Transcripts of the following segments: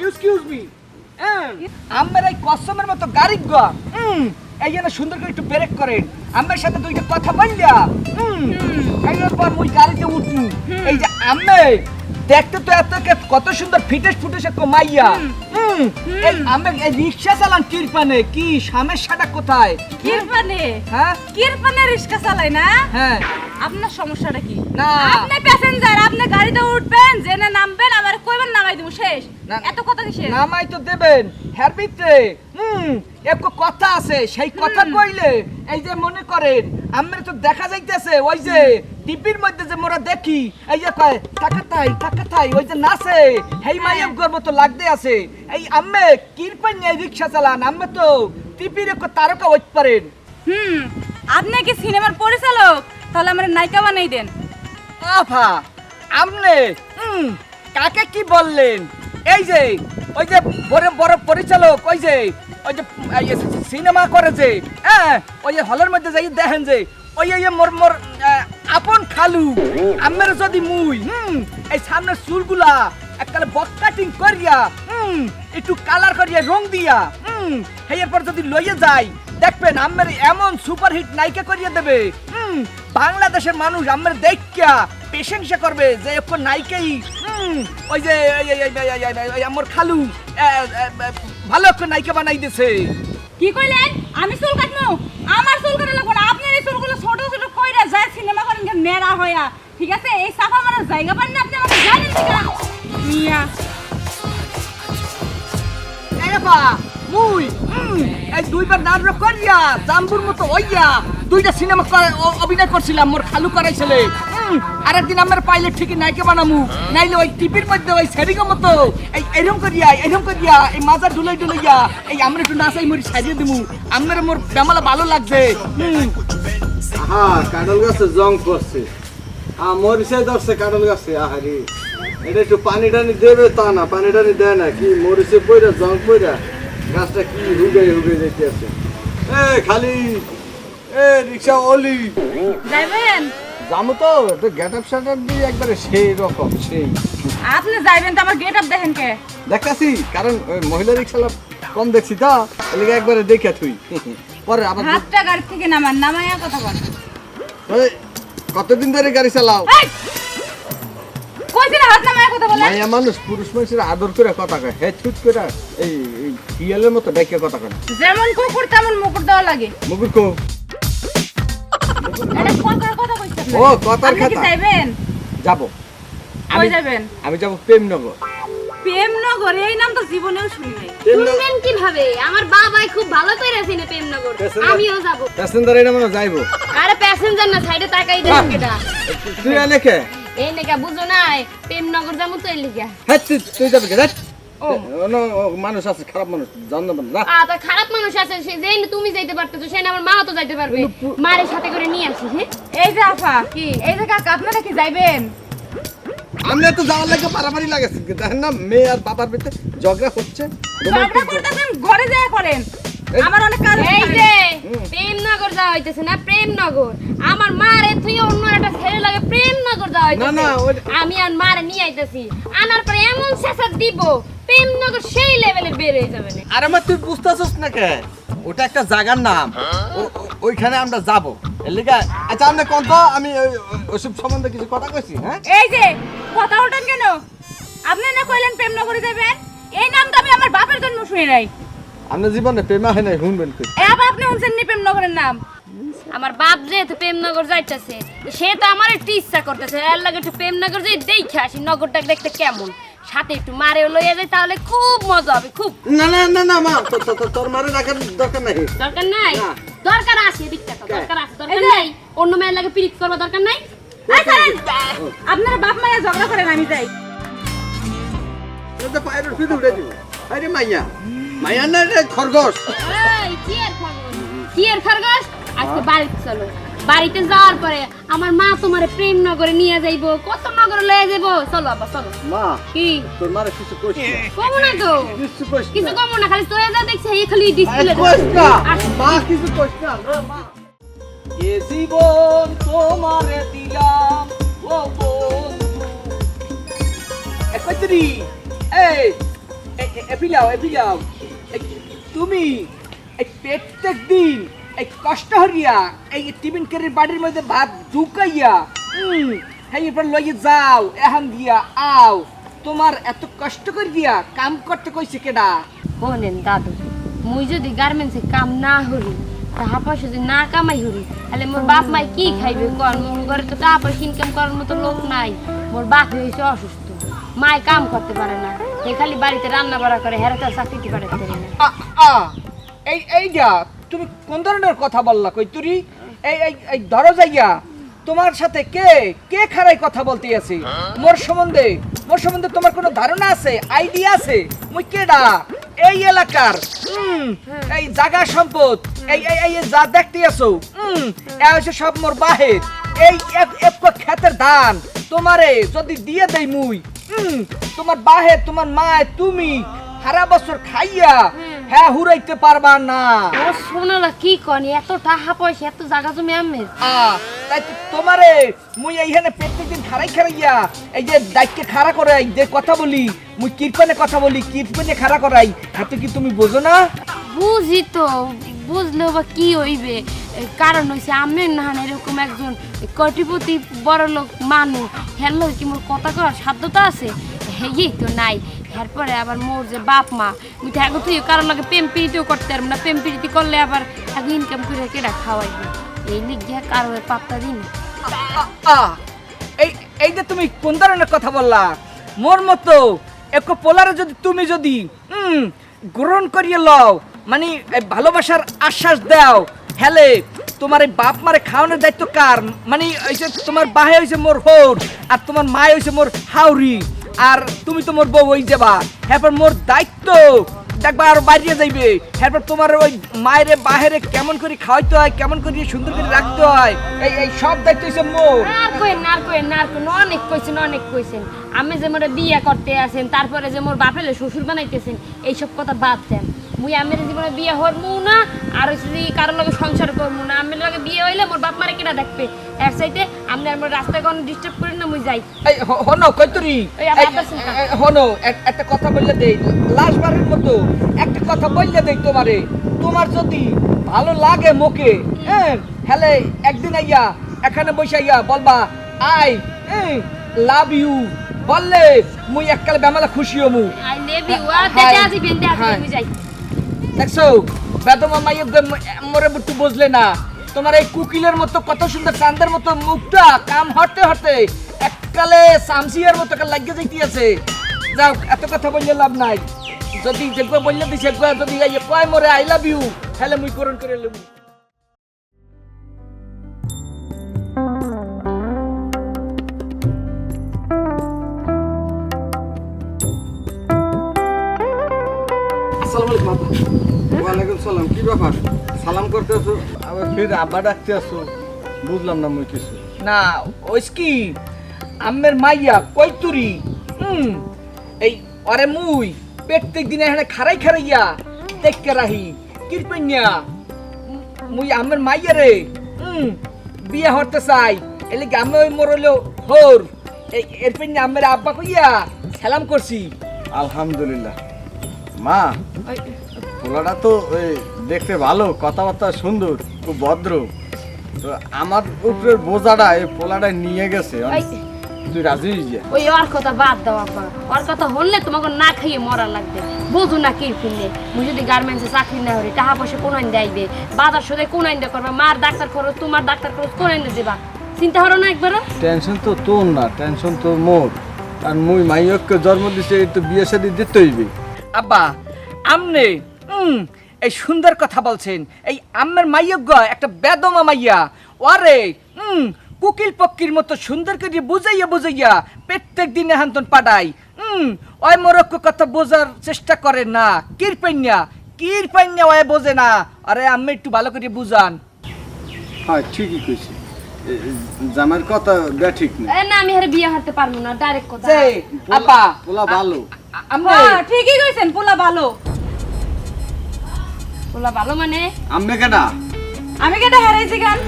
Excuse me আমার এই কসমের মতো গাড়ি গা হুম, এই জন্য সুন্দর করে একটু ব্রেক করেন। আমার সাথে দুইটা কথা বললা পর মুই গাড়িতে উঠনু। এই যে আমি দেখতে তো এতকে কত সুন্দর ফিটেস ফুটেস এক মাইয়া। হুম, এই আমি এই রিক্সা চালান কিরপানে কি সমস্যাটা কোথায়? কিরপানে হ্যাঁ? কিরপানে রিক্সা চালাই না? হ্যাঁ। আপনার সমস্যাটা কি? না। আপনি প্যাসেঞ্জার আপনি গাড়িতে উঠবেন জেনে নামবেন আবার কইবেন নামাই দিব শেষ। এত কথা কিসের? নামাই তো দেবেন হ্যার ভিতরে। হুম একটু কথা আছে সেই কথা কইলে এই যে মনে করেন আমরা তো দেখা যাইতেছে ওই যে টিভির মধ্যে যে মোরা দেখি এই যে কয় টাকা তাই টাকা তাই ওই যে নাচে হেই মাইয়ের গর মতো লাগতে আছে। এই আম্মে কিরপান নিয়ে রিক্সা চালান? আম্মে তো টিভির একটু তারকা হইতে পারেন। হুম আপনি কি সিনেমার পরিচালক? তাহলে আমার নায়িকা বানাই দেন। আফা আমনে হুম কাকে কি বললেন? এই যে ওই যে বড় বড় পরিচালক ওই যে ওই যে সিনেমা করে যে হ্যাঁ ওই যে হলের মধ্যে যাই দেখেন যে ওই এই যে মোর মোর আপন খালু আমের যদি মুই হুম এই সামনে চুলগুলা এককালে বক কাটিং করিয়া হুম একটু কালার করিয়া রং দিয়া হুম এরপর যদি লইয়ে যাই দেখবেন আমের এমন সুপারহিট নায়িকা করিয়া দেবে হুম বাংলাদেশের মানুষ আমের দেখা প্রশংসা করবে যে নায়িকাই হুম ওই যে আমার খালু ভালো একটা নায়িকা বানাই দিছে কি কইলেন? আমি চুল কাটমু? আমার চুল কাটা লাগবে না। আপনার এই চুলগুলো ছোট ছোট কইরা যায় সিনেমা করেন কেন নেড়া হইয়া। ঠিক আছে? এই সাফা মারার জায়গা পান না আপনি আমাকে জানেন ঠিক আছে মিয়া এবা মুই। এই দুইবার নাটক করিয়া জাম্বুর মতো হইয়া দুইটা সিনেমা অভিনয় করছিলাম মোর খালু করাইছিলে আরেকদিন আমার পাইলে ঠিকই নায়িকা বানামু। নাইলে ওই টিভির মধ্যে ওই সেরিগো মতো এই এরকম করিয়া এরকম করিয়া এই মাজা ডুলাই ডুলাইয়া এই আমরা একটু নাচাই মরি সাজিয়ে দিমু। আমার মোর বেমালা ভালো লাগছে। হ্যাঁ কাঁঠাল গাছে জং করছে হ্যাঁ মরিচে ধরছে কাঁঠাল গাছে আহারি। এটা একটু পানি টানি দেবে তা না পানি টানি দেয় না কি মরিচে পইরা জং পইরা গাছটা কি হুগে হুগে যেতে আছে এ খালি এ রিক্সা অলি। যাইবেন জামু তো তো গেট আপ সেট আপ দিয়ে একবারে সেই রকম সেই। আপনি যাইবেন তো আমার গেট আপ দেখেন কে? দেখতাছি কারণ ওই মহিলা রিক্সালা কম দেখছি তো এলিগে একবারে দেখে তুই পরে আবার হাতটা গাড়ি থেকে নামান নামাইয়া কথা বল। ওই, কতদিন ধরে গাড়ি চালাও? এই! কইছিস না হাত নামাইয়া কথা বলে? মায়া মানুষ পুরুষ মানুষের আদর করে কথা কয় হে ছুট করে এই মতো কথা কয় যেমন কুকুর তেমন মুকুর দেওয়া লাগে। মুগুর কো? এটা কথার কথা ও, কথার আপনি কি কথা। যাইবেন? যাব। আমি যাবেন আমি যাব প্রেমনগর। প্রেমনগর? এই নাম তো জীবনেও শুনি নাই। শুনবেন কীভাবে? আমার বাবাই খুব ভালো করে চিনে প্রেমনগর। আমিও যাব। প্যাসেঞ্জার এটা মনে যাইবো। আরে প্যাসেঞ্জার না সাইডে তাকাই দেন কেটা তুই এলেকে এই লেগা বুঝো নাই। প্রেমনগর যাব তো এই লেগা। হ্যাঁ তুই যাবি কে? দেখ ও। মানুষ আছে খারাপ মানুষ জানতে পারে না আ তা খারাপ মানুষ আছে সে যেই তুমি যাইতে পারতেছো সে আমার মা তো যাইতে পারবে। মারের সাথে করে নিয়ে আসি হ্যাঁ? এই যে আপা কি? এই যে কাকা আপনারা কি যাইবেন? আমি তো যাওয়ার লাগে পারাপারি লাগাছে দেখেন না মেয়ে আর বাবার ভিতরে ঝগড়া হচ্ছে ঝগড়া করতেছেন ঘরে যায় করেন। আমার অনেক কাজ এই যে প্রেমনগর যাওয়া হইতেছে না প্রেমনগর। আমার মারে তুই অন্য একটা ছেলে লাগে প্রেমনগর যাওয়া না, না, হইতেছে ওই- আমি আর মারে নিয়ে আইতেছি। আনার পরে এমন শেষা দিব প্রেমনগর সেই লেভেলে বের হয়ে যাবে না। আরে মা তুই বুঝতেছিস না কে? ওটা একটা জায়গার নাম। ওইখানে আমরা যাব। আচ্ছা আপনি কোন তো আমি ওই- সম্বন্ধে কিছু কথা কইছি হ্যাঁ? এই যে কথা উল্টান কেন? আপনি না কইলেন প্রেমনগরে যাবেন? এই নাম তো আমি আমার বাপের জন্য শুনি নাই। আপনার জীবনে প্রেমা হয় নাই শুনবেন আপনি শুনছেন নি প্রেমনগরের নাম? আমার বাপ যেহেতু প্রেমনগর যাইতেছে সে তো আমার একটু ইচ্ছা করতেছে এর লাগে একটু প্রেমনগর যে দেখে আসি নগরটা দেখতে কেমন। সাথে একটু মারেও লইয়া যায় তাহলে খুব মজা হবে খুব। না না না না মা তোর মারে রাখার দরকার নাই। দরকার নাই? দরকার আছে এদিকটা তো, দরকার আছে দরকার নাই। অন্য মেয়ের লাগে পিরিত করবা দরকার নাই। আপনারা বাপ মায়া ঝগড়া করেন আমি যাই। এটা পায়ের ফিরে উঠে দিব। আরে মাইয়া মাইয়া না রে খরগোশ। এই, কি এর খরগোশ? কি এর খরগোশ? আজকে বাড়িতে চলো বাড়িতে যাওয়ার পরে আমার মা তোমার প্রেম নগরে নিয়ে যাইব কত নগরে লয়ে যাইব চলো চলো মা কি তোর মারে কিছু কইছ না তো কিছু কইছ কিছু না খালি তোরা যা দেখছ এই খালি ডিসপ্লে কইছ মা কিছু না মা এ জীবন তোমারে দিলাম ও বন্ধু তুমি প্রত্যেক দিন এই কষ্ট হরিয়া এই টিফিন কেরির বাড়ির মধ্যে ভাত ঢুকাইয়া হুম হ্যাঁ এরপর লইয়ে যাও এখন দিয়া আও। তোমার এত কষ্ট করে দিয়া কাম করতে কইছে কেডা? শোনেন দাদু মুই যদি গার্মেন্টসে কাম না হরি টাকা পয়সা যদি না কামাই হরি তাহলে মোর বাপ মাই কি খাইবে কর মোর ঘরে তো টাকা পয়সা ইনকাম করার মতো লোক নাই। মোর বাপ হয়েছে অসুস্থ। মায় কাম করতে পারে না। সে খালি বাড়িতে রান্না বাড়া করে হেরা তার চাকরিতে পারে আ, এই এইটা তুমি কোন ধরনের কথা বললা কই? তুরি এই এই এই ধরো যাইয়া, তোমার সাথে কে কে খারাই কথা বলতে আছে মোর সম্বন্ধে মোর সম্বন্ধে তোমার কোনো ধারণা আছে? আইডিয়া আছে? মুই কেডা? এই এলাকার এই জায়গা সম্পদ, এই এই এই যা দেখতে আছো হুম এ হচ্ছে সব মোর বাহের। এই এক ক্ষেতের ধান, তোমারে যদি দিয়ে দেই মুই তোমার বাহে, তোমার মায়, তুমি সারা বছর খাইয়া হ্যাঁ হুরাইতে পারবা না। ও সোনালা কি কনি? এত টাকা পয়সা এত জায়গা আমের তাই তোমারে মুই এইখানে প্রত্যেকদিন খারাই খারাইয়া এই যে দায়িত্বে খাড়া করাই যে কথা বলি মুই কীর্তনে কথা বলি কীর্তনে খাড়া করাই হাতে কি তুমি বোঝো না? বুঝি তো বুঝলেও বা কি হইবে? কারণ হইছে আমি না এরকম একজন কোটিপতি বড় লোক মানুষ হেলো কি মোর কথা করার সাধ্যতা আছে? হেই, তো নাই। এরপরে আবার মোর যে বাপ মা মুই তো আগে তুই কারোর লাগে প্রেম প্রীতিও করতে পারব না। প্রেম প্রীতি করলে আবার আগে ইনকাম করে কেডা খাওয়াইবে? এই লিগ গিয়া কারোর পাত্তা দিন এই এই যে তুমি কোন ধরনের কথা বললা? মোর মতো এক পোলারে যদি তুমি যদি গ্রহণ করিয়ে লও মানে ভালোবাসার আশ্বাস দাও, হেলে তোমার এই বাপ মারে খাওয়ানোর দায়িত্ব কার? মানে ওই তোমার বাহে হয়েছে মোর হোর আর তোমার মায় হয়েছে মোর হাউরি আর তুমি তো মোর বউ হই যাবা। এরপর মোর দায়িত্ব। দেখবা আরও বাইরে যাইবে। এরপর তোমার ওই মায়েরে বাহিরে কেমন করে খাওয়াইতে হয়, কেমন করে সুন্দর করে রাখতে হয়, এই এই সব দায়িত্ব হইছে মোর। আর কইন আর কইন আর কইন, অনেক কইছেন অনেক কইছেন। আমি যে মোরে বিয়ে করতে আছেন তারপরে যে মোর বাপেলে শ্বশুর বানাইতেছেন, এইসব কথা বাদ দেন। মুই আমের জীবনে বিয়ে হরমু না আর যদি কারোর লগে সংসার করমু না আমের লগে বিয়ে হইলে মোর বাপ মারে কেনা দেখবে? এক সাইডে আপনি আর মোর রাস্তায় কোনো ডিস্টার্ব করেন না মুই যাই। এই হনো কথা। হনো একটা কথা বললে দেই। লাস্ট বারের মতো। একটা কথা বললে দেই তোমারে। তোমার যদি ভালো লাগে মোকে হ্যাঁ হেলে একদিন আইয়া এখানে বসে আইয়া বলবা আই লাভ ইউ বললে মুই এককালে বেমালা খুশি হমু। আই লেভ ইউ হ্যাঁ, দেখে আজি বেন্দে আজি হ্যাঁ। মুই যাই। দেখছ? বেদমা মাইয়ে মরে বুট্টু বুঝলে না। তোমার এই কুকিলের মতো কত সুন্দর চান্দের মতো মুখটা কাম হতে হটতে এককালে সামসিয়ার মতো লাগিয়ে যাইতেছে। যাও, এত কথা বললে লাভ নাই। যদি যেগুলো বললে দিছে যদি কয় মরে আই লাভ ইউ তাহলে মুই করণ করে লব সালাম কি ব্যাপার? সালাম করতে আসো আবার ফির আব্বা ডাকতে আসো বুঝলাম না মুই কিছু। না ওইস কি? আম্মের মাইয়া কই তুরি হুম এই অরে মুই প্রত্যেক দিনে এখানে খারাই খারাইয়া দেখকে রাহি কিরপেন্যা মুই আম্মের মাইয়া রে। হুম বিয়ে হতে চাই এলে আমি ওই মরলো হোর। এই এর পেন্যা আম্মের আব্বা কইয়া সালাম করছি। আলহামদুলিল্লাহ। মা পোলাটা তো ওই দেখতে ভালো কথাবার্তা সুন্দর খুব ভদ্র। তো আমার উপরের বোঝাটা এই পোলাটা নিয়ে গেছে তুই রাজি হয়ে যা ওই ওর কথা বাদ দাও আপা ওর কথা হলে তোমাকে না খাইয়ে মরা লাগবে। বুঝু না কি ফিরলে। মুই যদি গার্মেন্টসে চাকরি না হরি টাকা পয়সা কোন আইন দেয়বে বাজার সদে কোন আইন করবে? মার ডাক্তার খরচ তোমার ডাক্তার খরচ কোন আইন দেবা? চিন্তা করো না একবারও। টেনশন তো তোর না টেনশন তো মোর। আর মুই মাইয়ককে জন্ম দিছে এই তো বিয়ে শাদি দিতে হইবে। আব্বা আমনে হুম এই সুন্দর কথা বলছেন। এই আম্মের মাইয়জ্ঞ একটা বেদমা মাইয়া। ওরে হুম কুকিল পক্ষীর মতো সুন্দর করে বুঝাইয়া বুঝাইয়া প্রত্যেক দিনে হান্তন পাঠাই। হুম ওই মোরক্ষ কথা বোঝার চেষ্টা করে না। কির পাইন্যা? কির পাইন্যা ওই বোঝে না। আরে আম্মে একটু ভালো করে বুঝান। হ্যাঁ ঠিকই কইছি। জামার কথা বে ঠিক এ না আমি হারে বিয়ে হারতে পারব না ডাইরেক্ট কথা। আপা। পোলা ভালো। আমনে হ্যাঁ ঠিকই কইছেন পোলা ভালো। বলা ভালো মানে? আম্মে কেডা? আমি কেটে হারাইছি গান?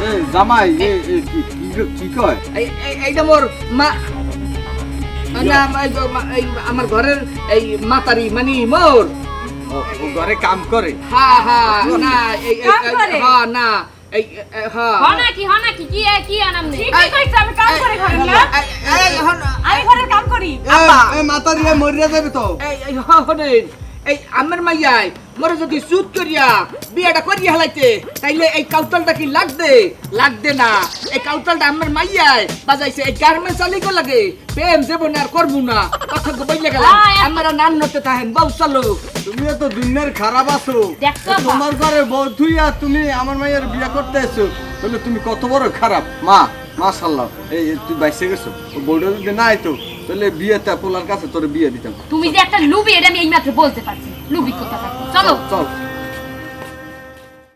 এ জামাই এ এ, কি কি- কয়? এই- এই- এইটা মোর মা না এই এই আমার ঘরের এই মাতারি মানে মোর। ঘরে কাম করে? হ্যাঁ হ্যাঁ না এই? হ্যাঁ না এই হ্যাঁ কি কি আনাম নেই ঠিকই কইছে আমি কাম করি ঘরে না? এই- এই হন আমি ঘরের কাম করি। আব্বা। এ মাতারি মরিয়া যাবে তো? এই এই হনেন। এই আমার মাইয়াই মোরে যদি সুদ করিয়া বিয়েটা করিয়া হালাইতে তাইলে এই কাউতালটা কি লাগবে? লাগবে না। এই কাউতালটা আমার মাইয়াই বাজাইছে এই গার্মেন্টস আলিগো লাগে। প্রেম দেবো না আর করব না। কথা বইলে গেলাম। আয়, আয়। আমরা নান্নতে বউ চালু। তুমি তো দুনিয়ার খারাপ আছো। তোমার ঘরে বউ তুমি আমার মায়ের বিয়ে করতে এসো তাহলে তুমি কত বড় খারাপ। মা মাশাল্লাহ এই এই তুই বাইসে গেছো? বউটা যদি না আইতো তাহলে বিয়েতে পোলার কাছে তোর বিয়ে দিতাম। তুমি যে একটা লুবি এটা আমি এইমাত্র বলতে পারছি লুবি কোথা চলো। চল।